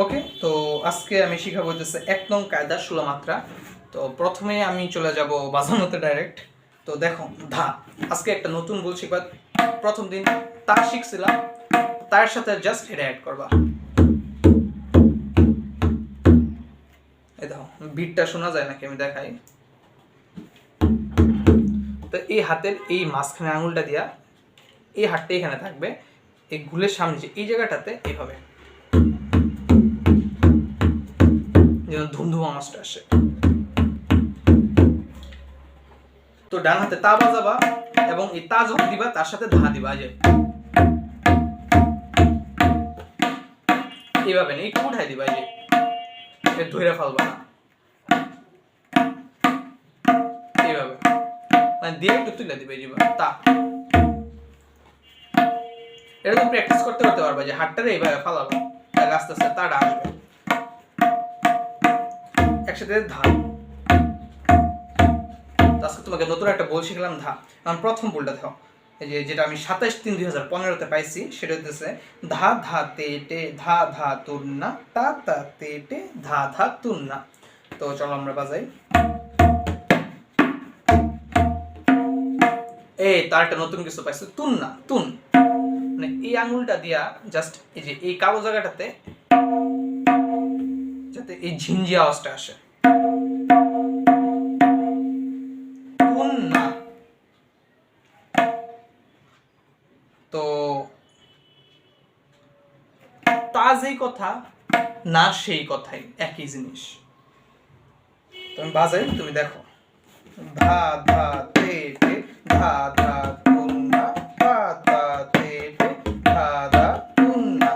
ওকে তো আজকে আমি শিখাবো হচ্ছে এক নং কায়দা ষোলো মাত্রা। তো প্রথমে আমি চলে যাব বাজানোতে ডাইরেক্ট তো দেখো, ধা, আজকে একটা নতুন বল শিখবা। প্রথম দিন তা শিখছিলাম, তার সাথে জাস্ট এটা অ্যাড করবা। এই দেখো বিটটা শোনা যায় নাকি আমি দেখাই? তো এই হাতের এই মাঝখানে আঙুলটা দিয়া, এই হাতটা এখানে থাকবে। এই গুলের সামনে এই জায়গাটাতে এইভাবে যেন ধুমধুম আওয়াজটা আসে। তো ডান হাতে তা বাজাবা এবং এই তা যখন দিবা, তার সাথে ধা দিবা যে। এইভাবে একটু উঠাই দিবা যে। ধরে ফেলবা না। এইভাবে। মানে দিয়ে একটু তুলে দিবে যে তা। এটা তুমি প্র্যাকটিস করতে করতে পারবা যে হাতটারে এইভাবে ফালাবা আস্তে আস্তে তাটা আসবে। একসাথে ধা। আজকে তোমাকে নতুন একটা বল শিখলাম ধা। আমি প্রথম বলটা দেখো। এই যে, যেটা আমি সাতাইশ তিন দুই হাজার পনেরোতে পাইছি, সেটা হচ্ছে ধা ধা, তে, টে, ধা ধা তুন্না তা তা, তে, টে, ধা ধা তুন্না তো চলো আমরা বাজাই। এই তারটা নতুন কিছু পাইছি তুন্না তুন। মানে এই আঙুলটা দিয়া জাস্ট এই যে, এই কালো জায়গাটাতে যাতে এই ঝিঞ্জি আওয়াজটা আসে। কথা না সেই কথাই, একই জিনিস। তুমি বাজাই তুমি দেখো। ধা ধা তে টে ধা ধা তুন্না ধা ধা তে টে ধা ধা তুন্না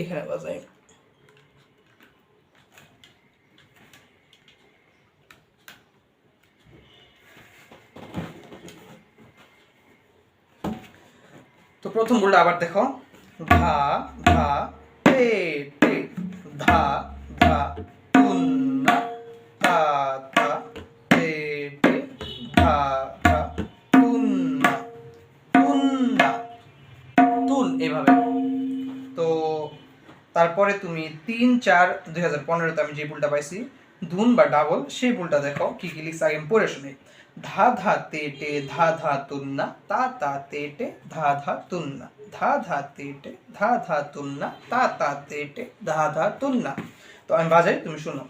এখানে বাজাই তো প্রথম বলটা আবার দেখো। ধা ধা, তে টে ধা ধা, তুন্না, তা তা, তে টে ধা ধা, তুন্না তুন্না তুন এইভাবে তো তারপরে তুমি তিন, চার, দুই হাজার পনেরোতে আমি যে বুলটা পাইছি, ধুন বা ডাবল, সেই বুলটা দেখো কি কি লিখছে আগে আমি পড়ে শুনি। ধা ধা তে টে ধা ধা তুন্না, তা তা তে টে ধা ধা তুন্না। ধা ধা তে টে ধা ধা তুন্না, তা তা তে ধা ধা তুন্না। তো আমি বাজাই, তুমি শোনো।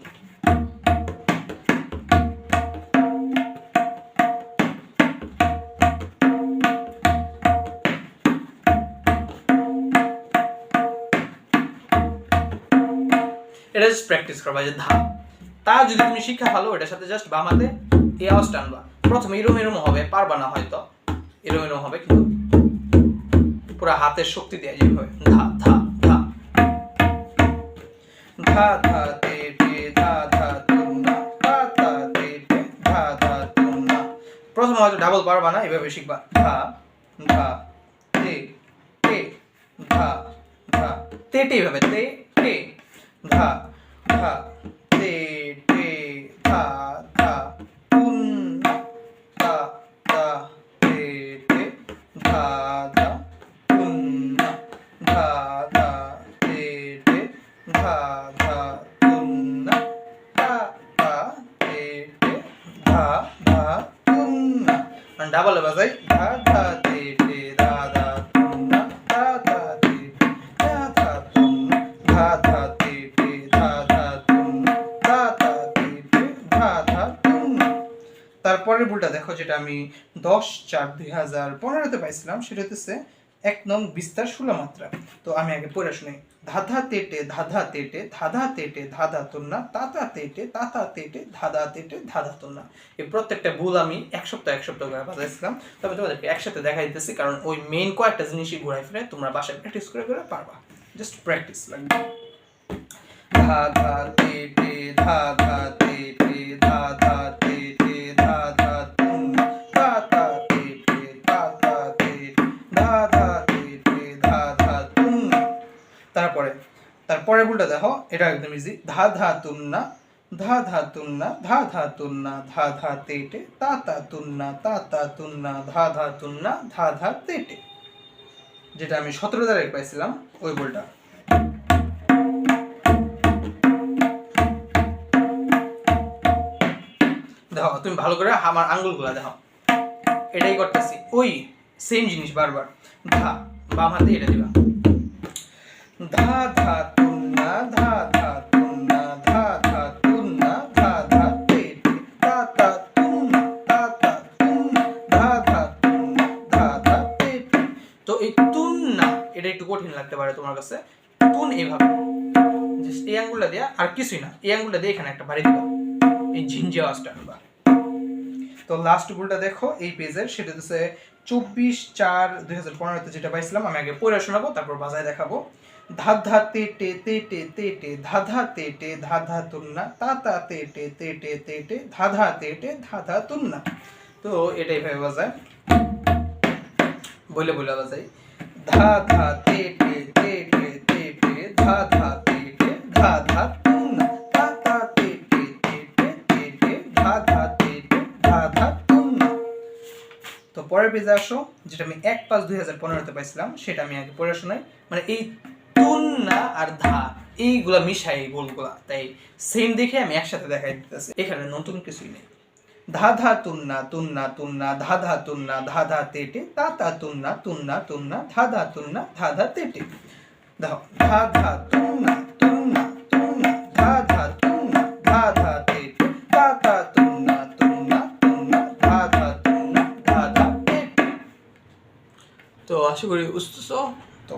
এটা জাস্ট প্র্যাকটিস করবা যে ধা। তা যদি তুমি শিক্ষা ভালো, এটার সাথে জাস্ট বামাতে এই আওয়াজটা আনবা। প্রথমে এরম এরম হবে, পারবা না হয়তো। এরম এরম হবে কিন্তু পুরো হাতের শক্তি দিয়ে যেভাবে ধা ধা ধা। ধা ধা তে টে ধা ধা তুন্না তা তা তে ধা ধা প্রথমে হয়তো ডাবল পারবা না, এভাবে শিখবা। ধা ধা তে টে ধা ধা। তে এভাবে, তে টে ধা ধা। যেটা আমি দশ চার দুই হাজার পনেরোতে পাইছিলাম, সেটা হচ্ছে এক নং বিস্তার ষোলো মাত্রা। তো আমি আগে পড়ে শুনি। ধাধা তেটে ধাধা তেটে ধাধা তেটে, ধাধা তুন্না, তাতা তেটে তাতা তেটে, ধাধা তেটে, ধাধা তুন্না। এই প্রত্যেকটা ভুল আমি এক সপ্তাহ এক সপ্তাহ করে বাজাইছিলাম। তবে তোমাদেরকে একসাথে দেখা দিতেছি, কারণ ওই মেইন কয়েকটা জিনিসই ঘুরাই ফিরে তোমরা বাসায় প্র্যাকটিস করে করে পারবা। জাস্ট প্র্যাকটিস লাগবে ধা ধা তে টে ধা ধা তে তারপরে তারপরে বলটা দেখো, এটা একদম ইজি ধা ধা তুন্না ধা ধা তুন্না ধা ধা তুন্না ধা ধা তেটে, তা তা তুন্না তা তা তুন্না ধা ধা তুন্না ধা ধা তেটে। যেটা আমি সতেরো তারিখ পাইছিলাম, ওই বলটা দেখো, তুমি ভালো করে আমার আঙ্গুলগুলো দেখো। এটাই করতেছি। ওই সেম জিনিস বারবার। ধা, বাম হাতে এটা দিবা। ধা ধা ধা ধা ধা ধা তে এই তুন্না এটা একটু কঠিন লাগতে পারে তোমার কাছে। তুন এইভাবে জাস্ট এই আঙ্গুলটা দিয়া আর কিছুই না, এই আঙ্গুলটা দিয়ে এখানে একটা বাড়ি দিবা। এই ঝিঞ্জি আওয়াজটা আনবা। তো লাস্ট ভুলটা দেখো, এই পেজের, সেটা হচ্ছে চব্বিশ চার দুই হাজার পনেরোতে যেটা পাইছিলাম, আমি আগে পড়ে শোনাবো, তারপর বাজায় দেখাবো। ধাধা তেটে তেটে তেটে ধাধা তেটে ধাধা তুন্না তাতা তেটে তেটে তেটে ধাধা তেটে ধাধা তুন্না তো এটাই ভাবে বাজায় বলে বলে বাজাই ধা তেটে তেটে তেটে ধা তেটে ধা ধা তাতা তেটে তেটে তেটে ধা তেটে ধা ধা তো পরের পেজে আসো যেটা আমি এক পাঁচ দুই হাজার পনেরোতে পাইছিলাম সেটা আমি আগে পড়ে শোনাই মানে এই তুন্না আর ধা এইগুলা মিশাই এই গোলগুলা তাই সেম দেখে আমি একসাথে দেখাই দিতেছি এখানে নতুন কিছুই নেই ধা ধা তুন্না তুন্না তুন্না ধা ধা তুন্না ধা ধা তেটে তা তা তুন্না তুন্না তুন্না ধা ধা তুন্না ধা ধা তেটে ধা ধা তুন্না তুন্না তুন্না ধা ধা তুন্না ধা ধা তেটে তা তা তুন্না তুন্না তুন্না ধা ধা তুন্না ধা ধা তেটে তো আশা করি বুঝতেছ তো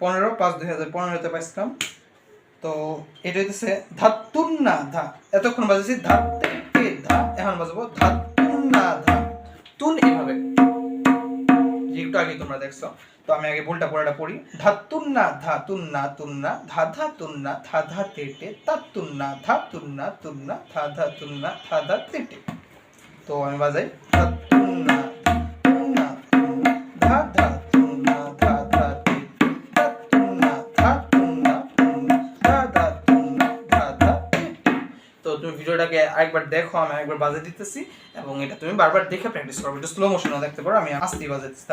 পনেরো, পাঁচ দুই হাজার পনেরোতে পাইছিলাম তো এটা হইতেছে ধাতুন না ধা। এতক্ষণ বাজেছি ধাতে ধা? এখন বাজবো ধাতুন না ধা। তুন এইভাবে যে একটু আগে তোমরা দেখছ। তো আমি আগে ভুলটা পড়াটা পড়ি। ধাতুন না ধা তুন না তুন না ধা ধা তুন না ধা ধা তেটে তা তুন না ধা তুন না তুন না ধা ধা তুন না ধা ধা তেটে তো। আমি বাজাই আরেকবার দেখো, আমি একবার বাজে দিতেছি এবং এটা তুমি বারবার দেখে প্র্যাকটিস করবে। একটু স্লো মোশনও দেখতে পারো, আমি আস্তেই বাজে দিচ্ছি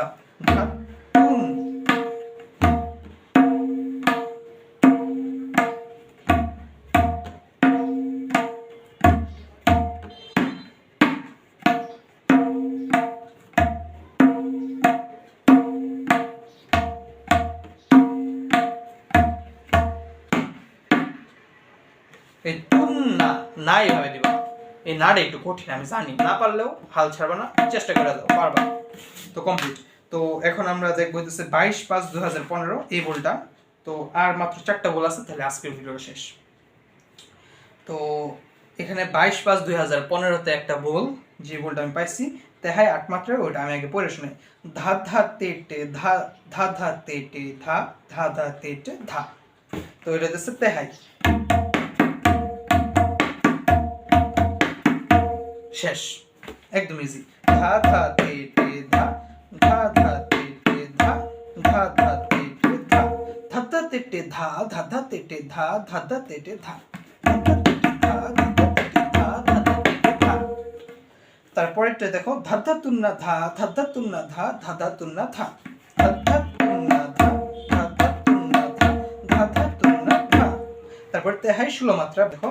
এই নাটা একটু কঠিন, আমি জানি। না পারলেও হাল ছাড়বা না, চেষ্টা করে দাও পারবা। তো কমপ্লিট তো এখন আমরা দেখব হইতেছে বাইশ পাঁচ দু হাজার পনেরো, এই বলটা। তো আর মাত্র চারটা বল আছে, তাহলে আজকের ভিডিও শেষ। তো এখানে বাইশ পাঁচ দুই হাজার পনেরোতে একটা বল, যে বলটা আমি পাইছি, তেহাই আট মাত্রায় ওইটা আমি আগে পড়ে শুনে। ধা ধা, তে টে ধা ধা ধা, তে টে ধা ধা ধা, তে টে ধা। তো এটা হচ্ছে তেহাই। শেষ একদম ইজি ধা ধা তে তে ধা ধা ধা তে তে ধা ধা ধা তে তে ধা ধা ধা তে তে ধা ধা ধা তে তে ধা ধা ধা তে তে ধা তারপরেরটা দেখো ধাধা তুন্না ধা ধাধা তুন্না ধা ধাধা তুন্না ধা ধাধা তুন্না ধা ধাধা তুন্না ধা ধাধা তুন্না ধা তারপর তেহাই ষোলো মাত্রা দেখো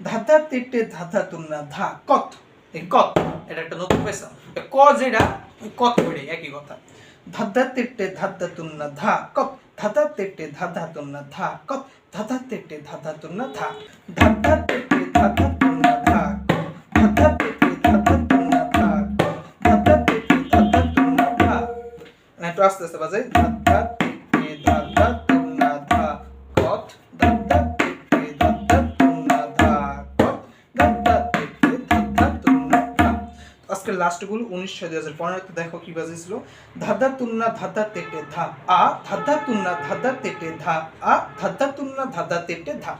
ধাধা তেটে ধাধা তুন্না ধা কত কত? এটা একটা নতুন পেশা। ক যেটা কত করে? একই কথা। ধাধা তেটে ধাধা তুন্না ধা, কত? ধাধা তেটে ধাধা তুন্না ধা, কত? ধাধা তেটে ধাধা তুন্না ধা, ধাধা তেটে ধাধা তুন্না ধা, কত? ধাধা তেটে ধাধা তুন্না ধা, কত? ধাধা তেটে ধাধা তুন্না ধা। একটু আস্তে আস্তে বাজে ধাধা তেটে ধাধা লাস্টগুলো উনিশ ছয় দুই হাজার পনেরোতে দেখো কি বাজেছিল ধাদ্দা তুন্না ধাদ্দা তেটে ধা, আ ধাদ্দা তুন্না ধাদ্দা তেটে ধা, আ ধাদ্দা তুন্না ধাদ্দা তেটে ধা।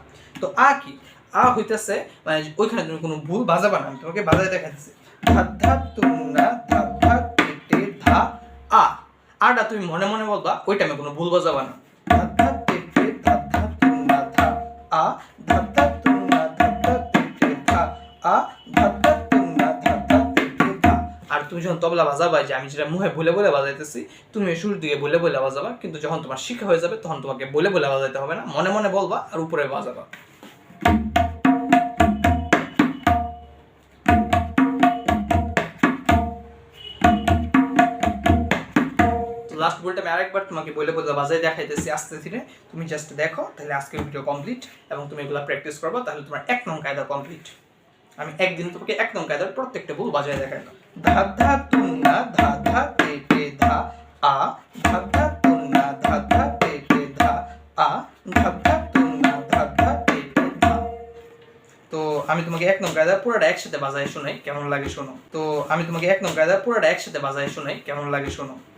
তো আ কি? আ হইতেছে মানে ওইখানে তুমি কোনো ভুল বাজাবা না। আমি তোমাকে বাজায় দেখাচ্ছি ধাদ্দা তুন্না ধাদ্দা তেটে ধা, আ। আটা তুমি মনে মনে বলবা ওই টাইমে কোনো ভুল বাজাবা না। ধাদ্দা তেটে ধাদ্দা তুন্না ধা, আ। ধাদ্দা তুন্না ধাদ্দা তেটে ধা, আ। তুমি যখন তবলা বাজাবা যে আমি যেটা মুহে বলে বলে বাজাইতেছি, তুমি শুরুর দিয়ে বলে বলে বাজাবা, কিন্তু যখন তোমার শিক্ষা হয়ে যাবে, তখন তোমাকে বলে বলে বাজাইতে হবে না। মনে মনে বলবা আর উপরে বাজাবা। লাস্ট বলটা আমি আরেকবার তোমাকে বলে বলে বাজায় দেখাইতেছি, আস্তে ধীরে। তুমি জাস্ট দেখো, তাহলে আজকের ভিডিও কমপ্লিট এবং তুমি এগুলো প্র্যাকটিস করবা, তাহলে তোমার এক নং কায়দা কমপ্লিট আমি একদিন তোমাকে এক নং কায়দার প্রত্যেকটা ভুল বাজায় দেখাইলাম। তুন্না ধা, আ তুন্না ধা, আ তুন্না ধা। তে আমি তোমাকে এক নম্বর পুরোটা একসাথে বাজায় শোনাই, কেমন লাগে শোনো? তো আমি তোমাকে এক নম্বর পুরোটা একসাথে বাজায় শোনাই, কেমন লাগে শোনো?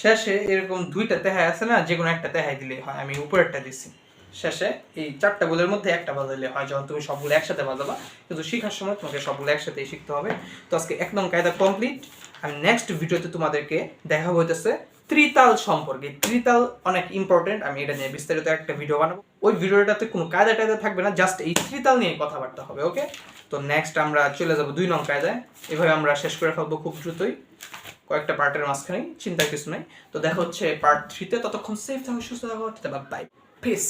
শেষে এরকম দুইটা তেহাই আছে না যে কোনো একটা তেহাই দিলেই হয়। আমি উপরেরটা দিচ্ছি শেষে এই চারটা বলের মধ্যে একটা বাজাইলে হয়, যখন তুমি সবগুলো একসাথে বাজাবা, কিন্তু শেখার সময় তোমাকে সবগুলো একসাথেই শিখতে হবে। তো আজকে এক নং কায়দা কমপ্লিট আমি নেক্সট ভিডিওতে তোমাদেরকে দেখা হইতেছে ত্রিতাল সম্পর্কে। ত্রিতাল অনেক ইম্পর্টেন্ট আমি এটা নিয়ে বিস্তারিত একটা ভিডিও বানাবো। ওই ভিডিওটাতে কোনো কায়দা টায়দা থাকবে না জাস্ট এই ত্রিতাল নিয়ে কথাবার্তা হবে ওকে তো নেক্সট আমরা চলে যাব দুই নং কায়দায়। এভাবে আমরা শেষ করে ফেলব খুব দ্রুতই। কয়েকটা পার্টের মাঝখানে চিন্তার কিছু নাই। তো দেখা হচ্ছে পার্ট থ্রিতে ততক্ষণ সেফ থাকো, সুস্থ থাকো বাই পিস